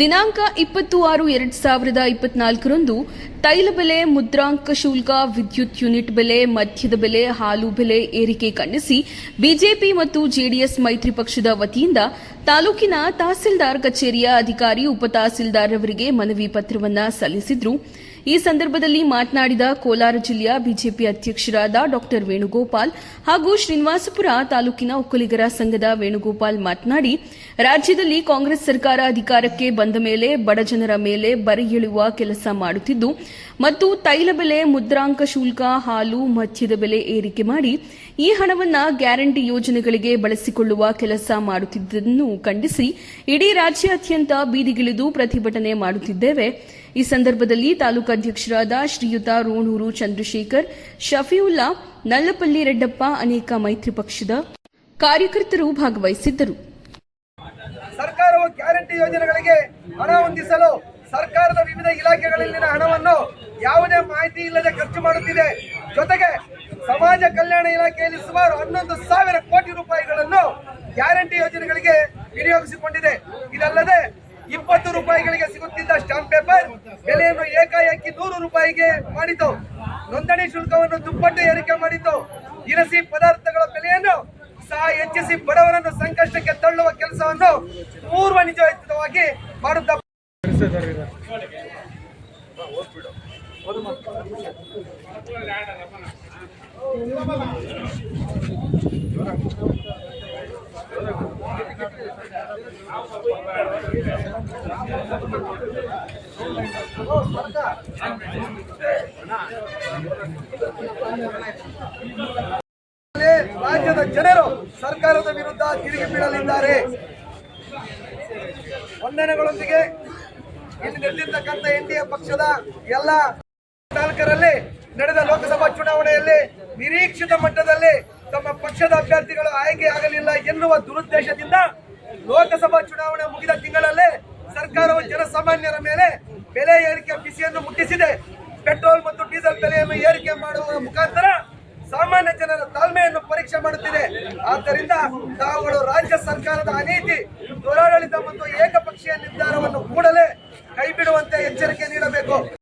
ದಿನಾಂಕ ಇಪ್ಪತ್ತು ಆರು ಎರಡು ಸಾವಿರದ ಇಪ್ಪತ್ನಾಲ್ಕರಂದು ತೈಲ ಬೆಲೆ, ಮುದ್ರಾಂಕ ಶುಲ್ಕ, ವಿದ್ಯುತ್ ಯೂನಿಟ್ ಬೆಲೆ, ಮದ್ಯದ ಬೆಲೆ, ಹಾಲು ಬೆಲೆ ಏರಿಕೆ ಖಂಡಿಸಿ ಬಿಜೆಪಿ ಮತ್ತು ಜೆಡಿಎಸ್ ಮೈತ್ರಿ ಪಕ್ಷದ ವತಿಯಿಂದ ತಾಲೂಕಿನ ತಹಸೀಲ್ದಾರ್ ಕಚೇರಿಯ ಅಧಿಕಾರಿ ಉಪ ತಹಸೀಲ್ದಾರ್ ಅವರಿಗೆ ಮನವಿ ಪತ್ರವನ್ನು ಸಲ್ಲಿಸಿದ್ರು. ಈ ಸಂದರ್ಭದಲ್ಲಿ ಮಾತನಾಡಿದ ಕೋಲಾರ ಜಿಲ್ಲೆಯ ಬಿಜೆಪಿ ಅಧ್ಯಕ್ಷರಾದ ಡಾ ವೇಣುಗೋಪಾಲ್ ಹಾಗೂ ಶ್ರೀನಿವಾಸಪುರ ತಾಲೂಕಿನ ಒಕ್ಕಲಿಗರ ಸಂಘದ ವೇಣುಗೋಪಾಲ್ ಮಾತನಾಡಿ, ರಾಜ್ಯದಲ್ಲಿ ಕಾಂಗ್ರೆಸ್ ಸರ್ಕಾರ ಅಧಿಕಾರಕ್ಕೆ ಬಂದ ಮೇಲೆ ಬಡಜನರ ಮೇಲೆ ಬರೆ ಎಳೆಯುವ ಕೆಲಸ ಮಾಡುತ್ತಿದ್ದು, ಮತ್ತು ತೈಲ ಬೆಲೆ, ಮುದ್ರಾಂಕ ಶುಲ್ಕ, ಹಾಲು, ಮದ್ಯದ ಬೆಲೆ ಏರಿಕೆ ಮಾಡಿ ಈ ಹಣವನ್ನು ಗ್ಯಾರಂಟಿ ಯೋಜನೆಗಳಿಗೆ ಬಳಸಿಕೊಳ್ಳುವ ಕೆಲಸ ಮಾಡುತ್ತಿದ್ದನ್ನು ಖಂಡಿಸಿ, ಇಡೀ ರಾಜ್ಯಾದ್ಯಂತ ಬೀದಿಗಿಳಿದು ಪ್ರತಿಭಟನೆ ಮಾಡುತ್ತಿದ್ದೇವೆ. ಈ ಸಂದರ್ಭದಲ್ಲಿ ತಾಲೂಕು ಅಧ್ಯಕ್ಷರಾದ ಶ್ರೀಯುತ ರೋಣೂರು ಚಂದ್ರಶೇಖರ್ ಶಫಿಯುಲ್ಲಾ ನಲ್ಲಪಲ್ಲಿ ರೆಡ್ಡಪ್ಪ ಅನೇಕ ಮೈತ್ರಿ ಪಕ್ಷದ ಕಾರ್ಯಕರ್ತರು ಭಾಗವಹಿಸಿದ್ದರು. ಸರ್ಕಾರವು ಗ್ಯಾರಂಟಿ ಯೋಜನೆಗಳಿಗೆ ಹಣ ಹೊಂದಿಸಲು ಸರ್ಕಾರದ ವಿವಿಧ ಇಲಾಖೆಗಳಲ್ಲಿನ ಹಣವನ್ನು ಯಾವುದೇ ಮಾಹಿತಿ ಇಲ್ಲದೆ ಖರ್ಚು ಮಾಡುತ್ತಿದೆ. ಜೊತೆಗೆ ಸಮಾಜ ಕಲ್ಯಾಣ ಇಲಾಖೆಯಲ್ಲಿ ಸುಮಾರು ಹನ್ನೊಂದು ಸಾವಿರ ಕೋಟಿ ರೂಪಾಯಿಗಳನ್ನು ಗ್ಯಾರಂಟಿ ಯೋಜನೆಗಳಿಗೆ ವಿನಿಯೋಗಿಸಿಕೊಂಡಿದೆ. ಇದಲ್ಲದೆ ಇಪ್ಪತ್ತು ರೂಪಾಯಿಗಳಿಗೆ ಸಿಗುತ್ತಿದ್ದ ಸ್ಟಾಂಪ್ ಪೇಪರ್ ಬೆಲೆಯನ್ನು ಏಕಾಏಕಿ ನೂರು ರೂಪಾಯಿಗೆ ಮಾಡಿತು. ನೋಂದಣಿ ಶುಲ್ಕವನ್ನು ದುಪ್ಪಟ್ಟು ಏರಿಕೆ ಮಾಡಿತು. ದಿನಸಿ ಪದಾರ್ಥಗಳ ಬೆಲೆಯನ್ನು ಸಹ ಹೆಚ್ಚಿಸಿ ಬಡವರನ್ನು ಸಂಕಷ್ಟಕ್ಕೆ ತಳ್ಳುವ ಕೆಲಸವನ್ನು ಪೂರ್ವ ನಿಜವಾಗಿ ಮಾಡುತ್ತಾ ರಾಜ್ಯದ ಜನರು ಸರ್ಕಾರದ ವಿರುದ್ಧ ತಿರುಗಿ ಬೀಳಲಿದ್ದಾರೆ. ವಂದನೆಗಳೊಂದಿಗೆ ಇಲ್ಲಿ ನಿಂತಿರ್ತಕ್ಕಂಥ ಎನ್ ಡಿ ಎ ಪಕ್ಷದ ಎಲ್ಲ ನಾಲ್ಕರಲ್ಲಿ ನಡೆದ ಲೋಕಸಭಾ ಚುನಾವಣೆಯಲ್ಲಿ ನಿರೀಕ್ಷಿತ ಮಟ್ಟದಲ್ಲಿ ತಮ್ಮ ಪಕ್ಷದ ಅಭ್ಯರ್ಥಿಗಳು ಆಯ್ಕೆ ಆಗಲಿಲ್ಲ ಎನ್ನುವ ದುರುದ್ದೇಶದಿಂದ ಲೋಕಸಭಾ ಚುನಾವಣೆ ಮುಗಿದ ತಿಂಗಳಲ್ಲೇ ಸರ್ಕಾರವು ಜನಸಾಮಾನ್ಯರ ಮೇಲೆ ಬೆಲೆ ಏರಿಕೆ ಬಿಸಿಯನ್ನು ಮುಟ್ಟಿಸಿದೆ. ಬೆಲೆಯನ್ನು ಏರಿಕೆ ಮಾಡುವ ಮುಖಾಂತರ ಸಾಮಾನ್ಯ ಜನರ ತಾಳ್ಮೆಯನ್ನು ಪರೀಕ್ಷೆ ಮಾಡುತ್ತಿದೆ. ಆದ್ದರಿಂದ ತಾವುಗಳು ರಾಜ್ಯ ಸರ್ಕಾರದ ಅನೀತಿ